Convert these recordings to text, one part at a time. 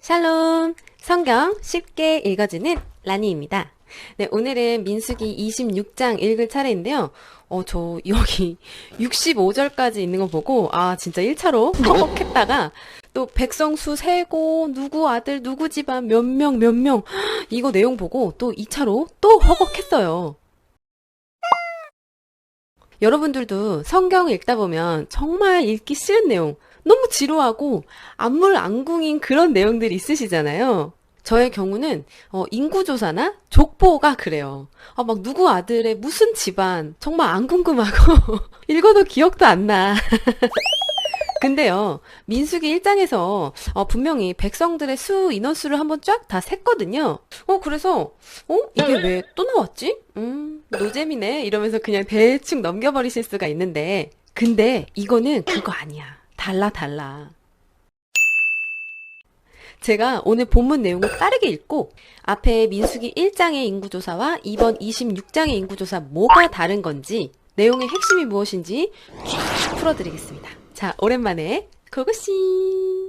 샬롬! 성경 쉽게 읽어주는 라니입니다. 네, 오늘은 민수기 26장 읽을 차례인데요. 어, 저 여기 65절까지 있는 거 보고, 아, 진짜 1차로 헉헉했다가, 또 백성 수 세고, 누구 아들, 누구 집안, 몇 명, 몇 명, 이거 내용 보고 또 2차로 또 헉헉했어요. 여러분들도 성경 읽다 보면 정말 읽기 싫은 내용, 너무 지루하고 안물안궁인 그런 내용들이 있으시잖아요. 저의 경우는 어, 인구조사나 족보가 그래요. 아, 막 누구 아들의 무슨 집안 정말 안 궁금하고 읽어도 기억도 안 나. 근데요, 민수기 1장에서 어, 분명히 백성들의 수, 인원수를 한번 쫙 다 셌거든요. 어, 그래서, 어? 이게 왜 또 나왔지? 음, 노잼이네. 이러면서 그냥 대충 넘겨버리실 수가 있는데, 근데 이거는 그거 아니야. 달라, 달라. 제가 오늘 본문 내용을 빠르게 읽고 앞에 민수기 1장의 인구조사와 이번 26장의 인구조사 뭐가 다른 건지 내용의 핵심이 무엇인지 쫙 풀어드리겠습니다. 자, 오랜만에 고고씨!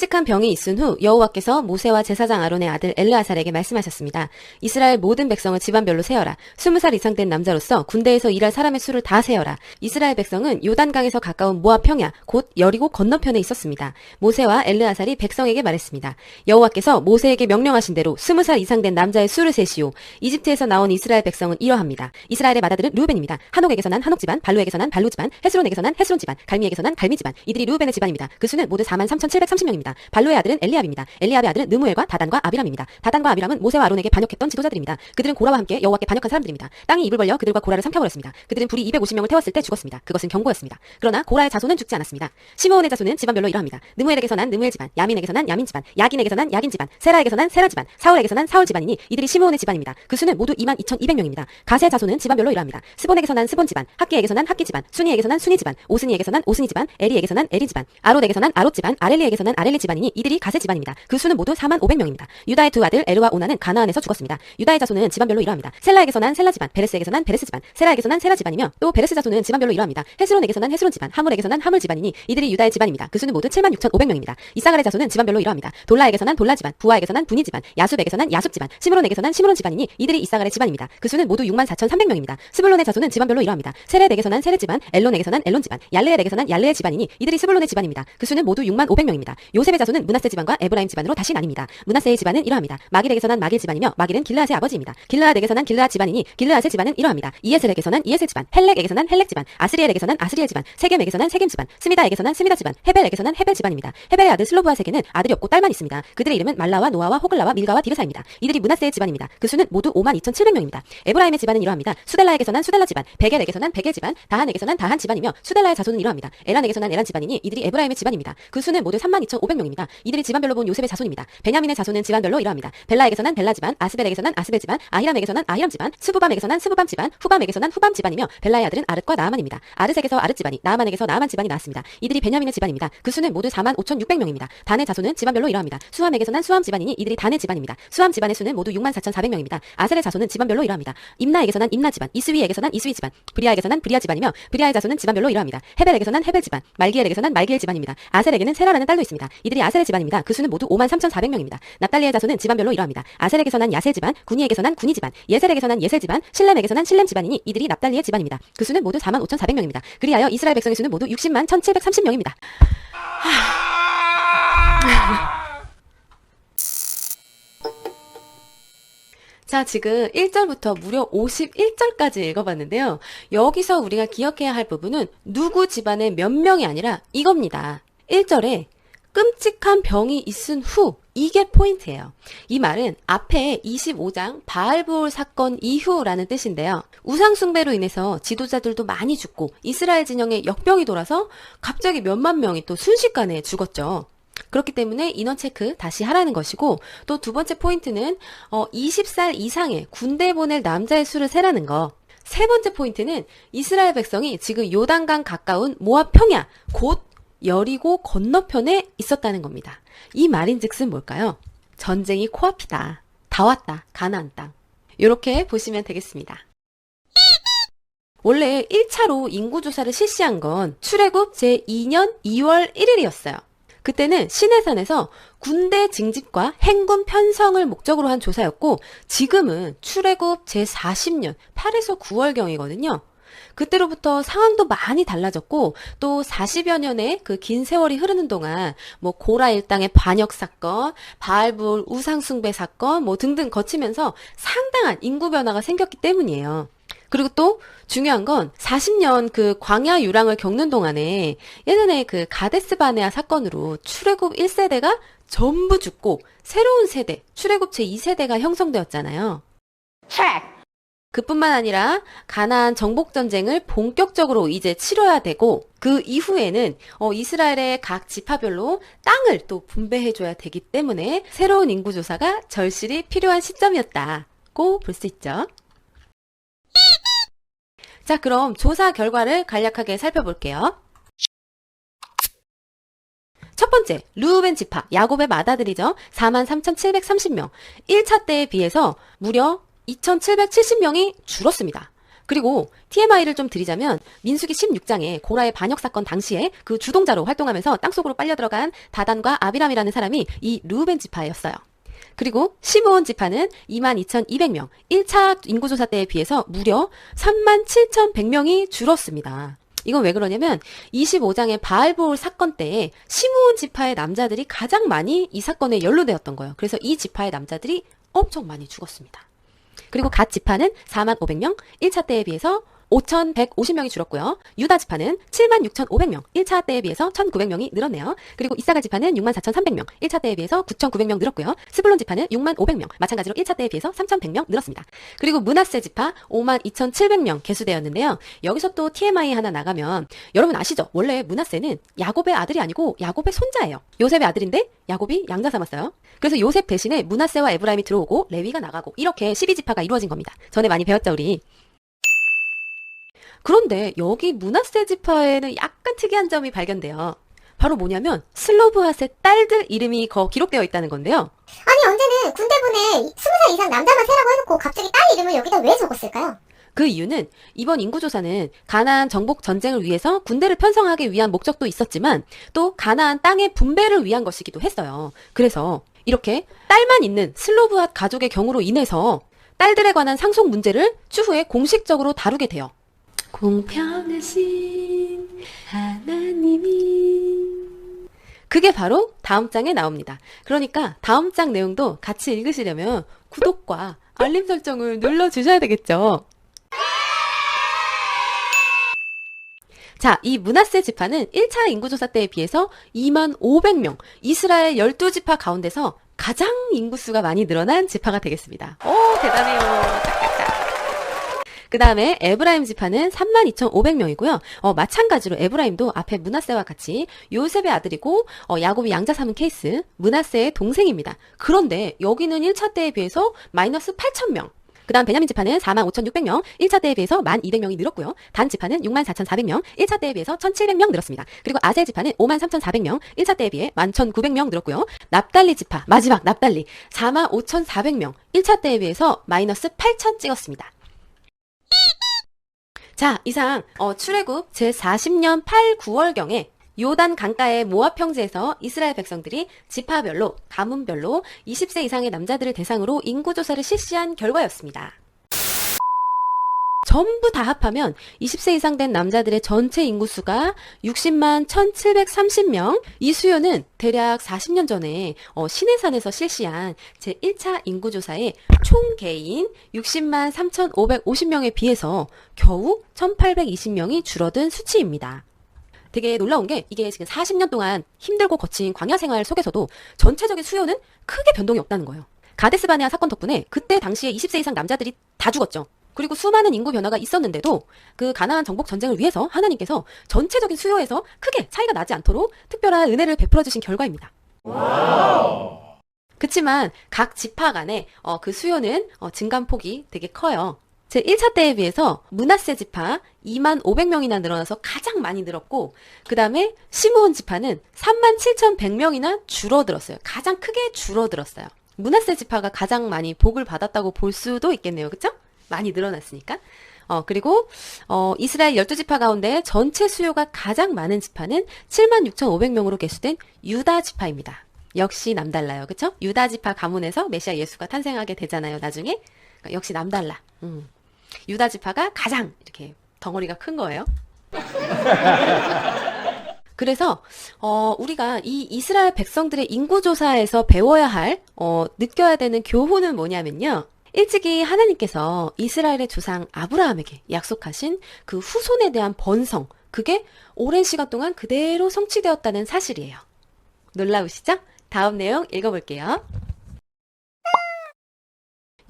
끔찍한 병이 있은 후 여호와께서 모세와 제사장 아론의 아들 엘르아살에게 말씀하셨습니다. 이스라엘 모든 백성을 집안별로 세어라. 스무 살 이상 된 남자로서 군대에서 일할 사람의 수를 다 세어라. 이스라엘 백성은 요단강에서 가까운 모압 평야 곧 여리고 건너편에 있었습니다. 모세와 엘르아살이 백성에게 말했습니다. 여호와께서 모세에게 명령하신 대로 스무 살 이상 된 남자의 수를 세시오. 이집트에서 나온 이스라엘 백성은 이러합니다. 이스라엘의 맏아들은 루벤입니다. 한옥에게서 난 한옥 집안, 발루에게서 난 발루 집안, 헤스론에게서 난 헤스론 집안, 갈미에게서 난 갈미 집안. 이들이 루벤의 집안입니다. 그 수는 모두 4만 3,730명입니다. 발루의 아들은 엘리압입니다. 엘리압의 아들은 느무엘과 다단과 아비람입니다. 다단과 아비람은 모세와 아론에게 반역했던 지도자들입니다. 그들은 고라와 함께 여호와께 반역한 사람들입니다. 땅이 입을 벌려 그들과 고라를 삼켜버렸습니다. 그들은 불이 250명을 태웠을 때 죽었습니다. 그것은 경고였습니다. 그러나 고라의 자손은 죽지 않았습니다. 시므온의 자손은 집안별로 이러합니다. 느무엘에게서 난 느무엘 집안, 야민에게서 난 야민 집안, 야긴에게서 난 야긴 집안, 세라에게서 난 세라 집안, 사울에게서 난 사울 집안이니 이들이 시므온의 집안입니다. 그 수는 모두 2만 2,200명입니다. 가세 자손은 집안별로 이러합니다. 스본에게서 난 스본 집안, 학기에게서 난 학기 집안, 순이에게서 난 순이 집안, 오스니에게서 난 오스니 집안, 에리에게서 난 에리 집안, 아롯에게서 난 아롯 집안, 아렐리에게서 난 아렐리 집안이니 이들이 가세 집안입니다. 그 수는 모두 4만 500명입니다. 유다의 두 아들 에르와 오나는 가나안에서 죽었습니다. 유다의 자손은 집안별로 이러합니다. 셀라에게서 난 셀라 집안, 베레스에게서 난 베레스 집안, 세라에게서 난 세라 집안이며 또 베레스 자손은 집안별로 이러합니다. 헤스론에게서 난 헤스론 집안, 하물에게서 난 하물 집안이니 이들이 유다의 집안입니다. 그 수는 모두 7만 6,500명입니다. 이사갈의 자손은 집안별로 이러합니다. 돌라에게서 난 돌라 집안, 부하에게서 난 분이 집안, 야숲에게서 난 야숲 집안, 시므론에게서 난 시므론 집안이니 이들이 이사갈의 집안입니다. 그 수는 모두 6만 4,300명입니다. 스불론의 자손은 집안별로 이러합니다. 세렛에게서 난 세렛 집안, 엘론에게서 난 엘론 집안, 얄레엘에게서 난 얄레엘 집안이니 이들이 스불론의 집안입니다. 그 수는 모두 6만 500명입니다. 요셉 요셉의 자손은 문하세 집안과 에브라임 집안으로 다시 나뉩니다. 문하세의 집안은 이러합니다. 마길에게서 난 마길 집안이며 마길은 길라앗의 아버지입니다. 길라앗에게서 난 길라앗 집안이니 길라앗의 집안은 이러합니다. 이에셀에게서 난 이에셀 집안, 헬렉에게서 난 헬렉 집안, 아스리엘에게서 난 아스리엘 집안, 세겜에게서 난 세겜 집안, 스미다에게서 난 스미다 집안, 헤벨에게서 난 헤벨 집안입니다. 헤벨의 아들 슬로브와 세계는 아들이 없고 딸만 있습니다. 그들의 이름은 말라와 노아와 호글라와 밀가와 디르사입니다. 이들이 문하세의 집안입니다. 그 수는 모두 52,700명입니다. 에브라임의 집안은 이러합니다. 수델라에게서 난 수델라 집안, 베겔에게서 난 베겔 집안, 다한에게서 난 다한 집안이며 수델라의 자손은 이러합니다. 에란에게서 난 에란 집안이니 이들이 에브라임의 집안입니다. 그 수는 모두 32,500 500명입니다. 이들이 집안별로 본 요셉의 자손입니다. 베냐민의 자손은 집안별로 이러합니다. 벨라에게서 난 벨라 집안, 아스벨에게서 난 아스벨 집안, 아히람에게서 난 아히람 집안, 스부밤에게서 난 스부밤 집안, 후밤에게서 난 후밤 집안이며 벨라의 아들은 아르과 나아만입니다. 아릇에게서 아르 집안이, 나아만에게서 나아만 집안이 나왔습니다. 이들이 베냐민의 집안입니다. 그 수는 모두 4만 5,600명입니다. 단의 자손은 집안별로 이러합니다. 수함에게서 난 수함 집안이니 이들이 단의 집안입니다. 수함 집안의 수는 모두 6만 4,400명입니다. 아셀의 자손은 집안별로 이러합니다. 임나에게서 난 임나 집안, 이스위에게서 난 이스위 집안, 브리아에게서 난 브리아 집안이며 브리아의 자손은 집안별로 이러합니다. 헤벨에게서 난 헤벨 집안, 말기엘에게서 난 말기엘 집안입니다. 아셀에게는 세라라는 딸도 있습니다. 이들이 아셀의 집안입니다. 그 수는 모두 5만 3,400명입니다. 납달리의 자손은 집안별로 이러합니다. 아셀에게서 난 야셀 집안, 구니에게서 난 구니 집안, 예셀에게서 난 예셀 집안, 실렘에게서 난 실렘 집안이니 이들이 납달리의 집안입니다. 그 수는 모두 4만 5,400명입니다. 그리하여 이스라엘 백성의 수는 모두 60만 1,730명입니다. 자, 지금 1절부터 무려 51절까지 읽어봤는데요. 여기서 우리가 기억해야 할 부분은 누구 집안의 몇 명이 아니라 이겁니다. 1절에 끔찍한 병이 있은 후 이게 포인트예요. 이 말은 앞에 25장 바알부올 사건 이후라는 뜻인데요. 우상 숭배로 인해서 지도자들도 많이 죽고 이스라엘 진영에 역병이 돌아서 갑자기 몇만 명이 또 순식간에 죽었죠. 그렇기 때문에 인원 체크 다시 하라는 것이고 또 두 번째 포인트는 어 20살 이상의 군대 보낼 남자의 수를 세라는 거. 세 번째 포인트는 이스라엘 백성이 지금 요단강 가까운 모압 평야 곧 여리고 건너편에 있었다는 겁니다. 이 말인즉슨 뭘까요? 전쟁이 코앞이다. 다 왔다. 가나안 땅. 이렇게 보시면 되겠습니다. 원래 1차로 인구조사를 실시한 건 출애굽 제2년 2월 1일이었어요. 그때는 시내산에서 군대 징집과 행군 편성을 목적으로 한 조사였고 지금은 출애굽 제40년 8에서 9월경이거든요. 그때로부터 상황도 많이 달라졌고 또 40여 년의 그 긴 세월이 흐르는 동안 뭐 고라 일당의 반역 사건, 바알불 우상 숭배 사건 뭐 등등 거치면서 상당한 인구 변화가 생겼기 때문이에요. 그리고 또 중요한 건 40년 그 광야 유랑을 겪는 동안에 예전에 그 가데스 바네아 사건으로 출애굽 1세대가 전부 죽고 새로운 세대, 출애굽 제2세대가 형성되었잖아요. 그뿐만 아니라 가나안 정복 전쟁을 본격적으로 이제 치러야 되고 그 이후에는 어, 이스라엘의 각 지파별로 땅을 또 분배해 줘야 되기 때문에 새로운 인구 조사가 절실히 필요한 시점이었다고 볼 수 있죠. 자, 그럼 조사 결과를 간략하게 살펴볼게요. 첫 번째, 루벤 지파, 야곱의 맏아들이죠. 43,730명. 1차 때에 비해서 무려 2,770명이 줄었습니다. 그리고 TMI를 좀 드리자면 민수기 16장에 고라의 반역 사건 당시에 그 주동자로 활동하면서 땅속으로 빨려 들어간 다단과 아비람이라는 사람이 이 루벤 지파였어요. 그리고 시므온 지파는 22,200명, 1차 인구조사 때에 비해서 무려 37,100명이 줄었습니다. 이건 왜 그러냐면 25장의 바알볼 사건 때에 시므온 지파의 남자들이 가장 많이 이 사건에 연루되었던 거예요. 그래서 이 지파의 남자들이 엄청 많이 죽었습니다. 그리고 갓 지파는 4만 500명, 1차 때에 비해서 5,150명이 줄었고요. 유다 지파는 7만 6,500명, 1차 때에 비해서 1,900명이 늘었네요. 그리고 이사갈 지파는 6만 4,300명, 1차 때에 비해서 9,900명 늘었고요. 스불론 지파는 6만 500명, 마찬가지로 1차 때에 비해서 3,100명 늘었습니다. 그리고 문하세 지파 5만 2,700명 개수되었는데요. 여기서 또 TMI 하나 나가면 여러분 아시죠? 원래 문하세는 야곱의 아들이 아니고 야곱의 손자예요. 요셉의 아들인데 야곱이 양자 삼았어요. 그래서 요셉 대신에 문하세와 에브라임이 들어오고 레위가 나가고 이렇게 12지파가 이루어진 겁니다. 전에 많이 배웠죠, 우리. 그런데 여기 문하세 지파에는 약간 특이한 점이 발견돼요. 바로 뭐냐면 슬로브핫의 딸들 이름이 거 기록되어 있다는 건데요. 아니 언제는 군대분에 20살 이상 남자만 세라고 해놓고 갑자기 딸 이름을 여기다 왜 적었을까요? 그 이유는 이번 인구조사는 가나안 정복 전쟁을 위해서 군대를 편성하기 위한 목적도 있었지만 또 가나안 땅의 분배를 위한 것이기도 했어요. 그래서 이렇게 딸만 있는 슬로브핫 가족의 경우로 인해서 딸들에 관한 상속 문제를 추후에 공식적으로 다루게 돼요. 공평하신 하나님이 그게 바로 다음 장에 나옵니다. 그러니까 다음 장 내용도 같이 읽으시려면 구독과 알림 설정을 눌러주셔야 되겠죠. 자, 이 문하세 지파는 1차 인구조사 때에 비해서 2만 500명, 이스라엘 12지파 가운데서 가장 인구수가 많이 늘어난 지파가 되겠습니다. 오, 대단해요. 그 다음에 에브라임 지파는 32,500명이고요. 어, 마찬가지로 에브라임도 앞에 문하세와 같이 요셉의 아들이고 어, 야곱이 양자 삼은 케이스, 문하세의 동생입니다. 그런데 여기는 1차 때에 비해서 마이너스 8,000명. 그 다음 베냐민 지파는 45,600명, 1차 때에 비해서 1,200명이 늘었고요. 단 지파는 64,400명, 1차 때에 비해서 1,700명 늘었습니다. 그리고 아세 지파는 53,400명, 1차 때에 비해 11,900명 늘었고요. 납달리 지파, 마지막 납달리, 45,400명, 1차 때에 비해서 마이너스 8,000 찍었습니다. 자, 이상 어, 출애굽 제40년 8, 9월경에 요단 강가의 모압 평지에서 이스라엘 백성들이 지파별로, 가문별로 20세 이상의 남자들을 대상으로 인구 조사를 실시한 결과였습니다. 전부 다 합하면 20세 이상 된 남자들의 전체 인구수가 60만 1730명. 이 수요는 대략 40년 전에 어, 신해산에서 실시한 제1차 인구조사의 총 개인 60만 3550명에 비해서 겨우 1820명이 줄어든 수치입니다. 되게 놀라운 게 이게 지금 40년 동안 힘들고 거친 광야 생활 속에서도 전체적인 수요는 크게 변동이 없다는 거예요. 가데스 바네아 사건 덕분에 그때 당시에 20세 이상 남자들이 다 죽었죠. 그리고 수많은 인구 변화가 있었는데도 그 가나안 정복 전쟁을 위해서 하나님께서 전체적인 수요에서 크게 차이가 나지 않도록 특별한 은혜를 베풀어 주신 결과입니다. 그치만 각 지파 간의 어, 그 수요는 어, 증감폭이 되게 커요. 제 1차 때에 비해서 문하세 지파 2만 500명이나 늘어나서 가장 많이 늘었고, 그 다음에 시므온 지파는 3만 7,100명이나 줄어들었어요. 가장 크게 줄어들었어요. 문하세 지파가 가장 많이 복을 받았다고 볼 수도 있겠네요. 그쵸? 많이 늘어났으니까. 어, 그리고, 어, 이스라엘 12지파 가운데 전체 수요가 가장 많은 지파는 76,500명으로 개수된 유다 지파입니다. 역시 남달라요. 그쵸? 유다 지파 가문에서 메시아 예수가 탄생하게 되잖아요. 나중에. 그러니까 역시 남달라. 음. 유다 지파가 가장 이렇게 덩어리가 큰 거예요. 그래서 어, 우리가 이 이스라엘 백성들의 인구 조사에서 배워야 할, 어, 느껴야 되는 교훈은 뭐냐면요. 일찍이 하나님께서 이스라엘의 조상 아브라함에게 약속하신 그 후손에 대한 번성, 그게 오랜 시간 동안 그대로 성취되었다는 사실이에요. 놀라우시죠? 다음 내용 읽어볼게요.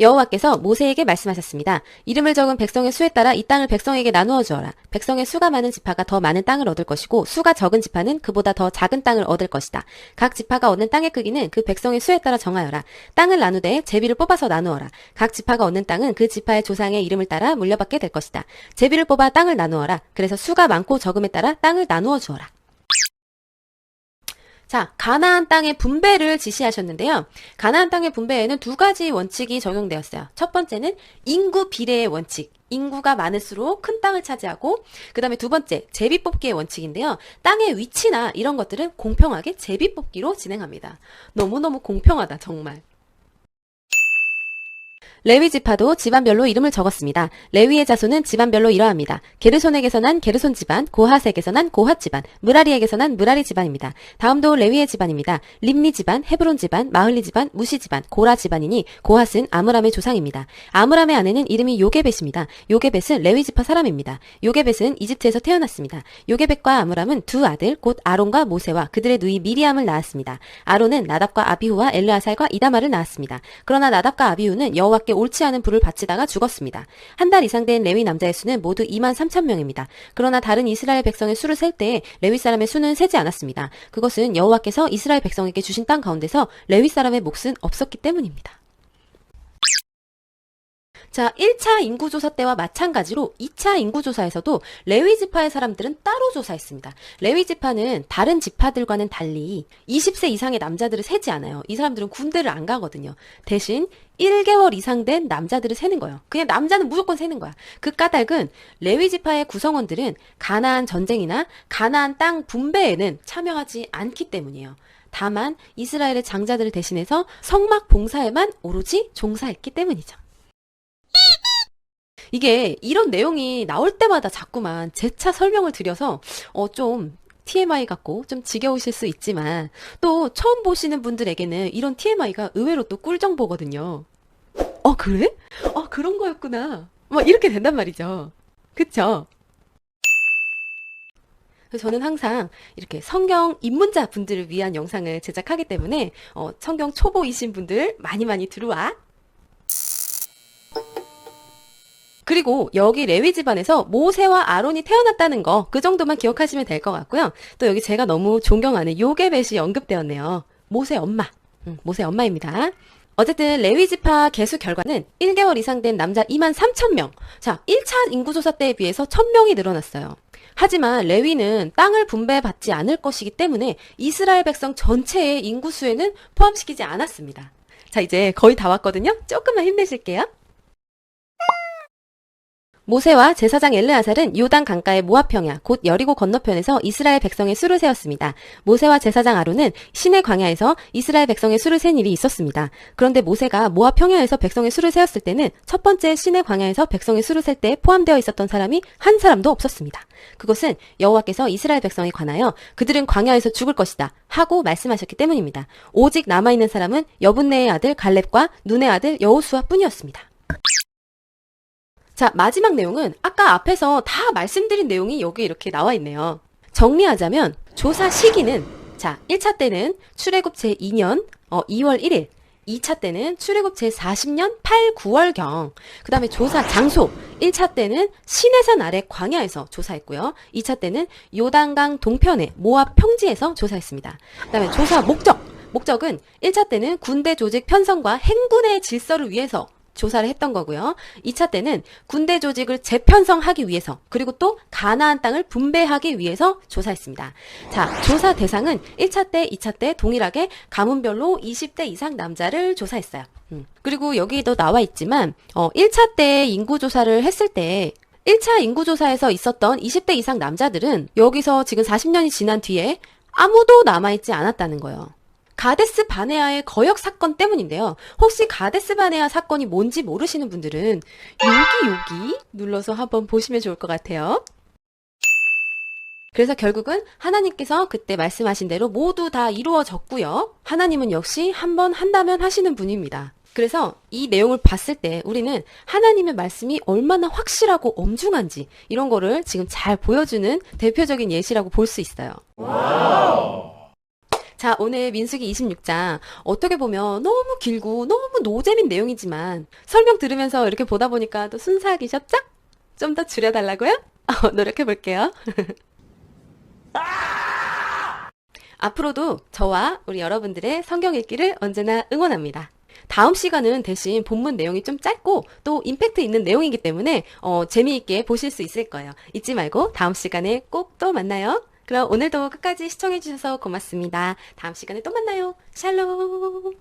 여호와께서 모세에게 말씀하셨습니다. 이름을 적은 백성의 수에 따라 이 땅을 백성에게 나누어 주어라. 백성의 수가 많은 지파가 더 많은 땅을 얻을 것이고 수가 적은 지파는 그보다 더 작은 땅을 얻을 것이다. 각 지파가 얻는 땅의 크기는 그 백성의 수에 따라 정하여라. 땅을 나누되 제비를 뽑아서 나누어라. 각 지파가 얻는 땅은 그 지파의 조상의 이름을 따라 물려받게 될 것이다. 제비를 뽑아 땅을 나누어라. 그래서 수가 많고 적음에 따라 땅을 나누어 주어라. 자, 가나안 땅의 분배를 지시하셨는데요. 가나안 땅의 분배에는 두 가지 원칙이 적용되었어요. 첫 번째는 인구 비례의 원칙. 인구가 많을수록 큰 땅을 차지하고, 그 다음에 두 번째, 제비 뽑기의 원칙인데요. 땅의 위치나 이런 것들은 공평하게 제비 뽑기로 진행합니다. 너무너무 공평하다, 정말. 레위 지파도 집안별로 이름을 적었습니다. 레위의 자손은 집안별로 이러합니다. 게르손에게서 난 게르손 집안, 고핫에게서 난 고핫 집안, 무라리에게서 난 무라리 집안입니다. 다음도 레위의 집안입니다. 림니 집안, 헤브론 집안, 마흘리 집안, 무시 집안, 고라 집안이니 고핫은 아므람의 조상입니다. 아므람의 아내는 이름이 요게벳입니다. 요게벳은 레위 지파 사람입니다. 요게벳은 이집트에서 태어났습니다. 요게벳과 아므람은 두 아들 곧 아론과 모세와 그들의 누이 미리암을 낳았습니다. 아론은 나답과 아비후와 엘르아살과 이다마를 낳았습니다. 그러나 나답과 아비후는 여호와께 옳지 않은 불을 바치다가 죽었습니다. 한 달 이상 된 레위 남자의 수는 모두 2만 3천 명입니다. 그러나 다른 이스라엘 백성의 수를 셀때 레위 사람의 수는 세지 않았습니다. 그것은 여호와께서 이스라엘 백성에게 주신 땅 가운데서 레위 사람의 몫은 없었기 때문입니다. 자, 1차 인구조사 때와 마찬가지로 2차 인구조사에서도 레위 지파의 사람들은 따로 조사했습니다. 레위 지파는 다른 지파들과는 달리 20세 이상의 남자들을 세지 않아요. 이 사람들은 군대를 안 가거든요. 대신 1개월 이상 된 남자들을 세는 거예요. 그냥 남자는 무조건 세는 거야. 그 까닭은 레위 지파의 구성원들은 가나안 전쟁이나 가나안 땅 분배에는 참여하지 않기 때문이에요. 다만 이스라엘의 장자들을 대신해서 성막 봉사에만 오로지 종사했기 때문이죠. 이게 이런 내용이 나올 때마다 자꾸만 재차 설명을 드려서 어 좀 TMI 같고 좀 지겨우실 수 있지만 또 처음 보시는 분들에게는 이런 TMI가 의외로 또 꿀 정보거든요. 어 그래? 어 그런 거였구나. 막 이렇게 된단 말이죠. 그쵸? 그래서 저는 항상 이렇게 성경 입문자 분들을 위한 영상을 제작하기 때문에 어, 성경 초보이신 분들 많이 많이 들어와. 그리고 여기 레위 집안에서 모세와 아론이 태어났다는 거 그 정도만 기억하시면 될 것 같고요. 또 여기 제가 너무 존경하는 요게벳이 언급되었네요. 모세 엄마. 음, 모세 엄마입니다. 어쨌든 레위 지파 개수 결과는 1개월 이상 된 남자 2만 3천 명. 자, 1차 인구 조사 때에 비해서 1000명이 늘어났어요. 하지만 레위는 땅을 분배받지 않을 것이기 때문에 이스라엘 백성 전체의 인구수에는 포함시키지 않았습니다. 자, 이제 거의 다 왔거든요. 조금만 힘내실게요. 모세와 제사장 엘르아살은 요단 강가의 모압 평야 곧 여리고 건너편에서 이스라엘 백성의 수를 세웠습니다. 모세와 제사장 아론은 시내 광야에서 이스라엘 백성의 수를 센 일이 있었습니다. 그런데 모세가 모압 평야에서 백성의 수를 세웠을 때는 첫 번째 시내 광야에서 백성의 수를 셀 때 포함되어 있었던 사람이 한 사람도 없었습니다. 그것은 여호와께서 이스라엘 백성에 관하여 그들은 광야에서 죽을 것이다 하고 말씀하셨기 때문입니다. 오직 남아 있는 사람은 여분네의 아들 갈렙과 눈의 아들 여호수아 뿐이었습니다. 자, 마지막 내용은 아까 앞에서 다 말씀드린 내용이 여기 이렇게 나와 있네요. 정리하자면 조사 시기는 자, 1차 때는 출애굽 제2년 어, 2월 1일 2차 때는 출애굽 제40년 8, 9월경. 그 다음에 조사 장소. 1차 때는 시내산 아래 광야에서 조사했고요. 2차 때는 요단강 동편의 모압 평지에서 조사했습니다. 그 다음에 조사 목적. 목적은 1차 때는 군대 조직 편성과 행군의 질서를 위해서 조사를 했던 거고요. 2차 때는 군대 조직을 재편성하기 위해서 그리고 또 가나안 땅을 분배하기 위해서 조사했습니다. 자, 조사 대상은 1차 때, 2차 때 동일하게 가문별로 20대 이상 남자를 조사했어요. 음. 그리고 여기도 나와 있지만 어, 1차 때 인구 조사를 했을 때 1차 인구조사에서 있었던 20대 이상 남자들은 여기서 지금 40년이 지난 뒤에 아무도 남아있지 않았다는 거예요. 가데스 바네아의 거역 사건 때문인데요. 혹시 가데스 바네아 사건이 뭔지 모르시는 분들은 여기 여기 눌러서 한번 보시면 좋을 것 같아요. 그래서 결국은 하나님께서 그때 말씀하신 대로 모두 다 이루어졌고요. 하나님은 역시 한번 한다면 하시는 분입니다. 그래서 이 내용을 봤을 때 우리는 하나님의 말씀이 얼마나 확실하고 엄중한지 이런 거를 지금 잘 보여주는 대표적인 예시라고 볼 수 있어요. 자, 오늘 민수기 26장 어떻게 보면 너무 길고 너무 노잼인 내용이지만 설명 들으면서 이렇게 보다 보니까 또 순수하기 쉽죠? 좀더 줄여달라고요? 어, 노력해 볼게요. 앞으로도 저와 우리 여러분들의 성경 읽기를 언제나 응원합니다. 다음 시간은 대신 본문 내용이 좀 짧고 또 임팩트 있는 내용이기 때문에 어, 재미있게 보실 수 있을 거예요. 잊지 말고 다음 시간에 꼭 또 만나요. 그럼 오늘도 끝까지 시청해주셔서 고맙습니다. 다음 시간에 또 만나요. 샬롬.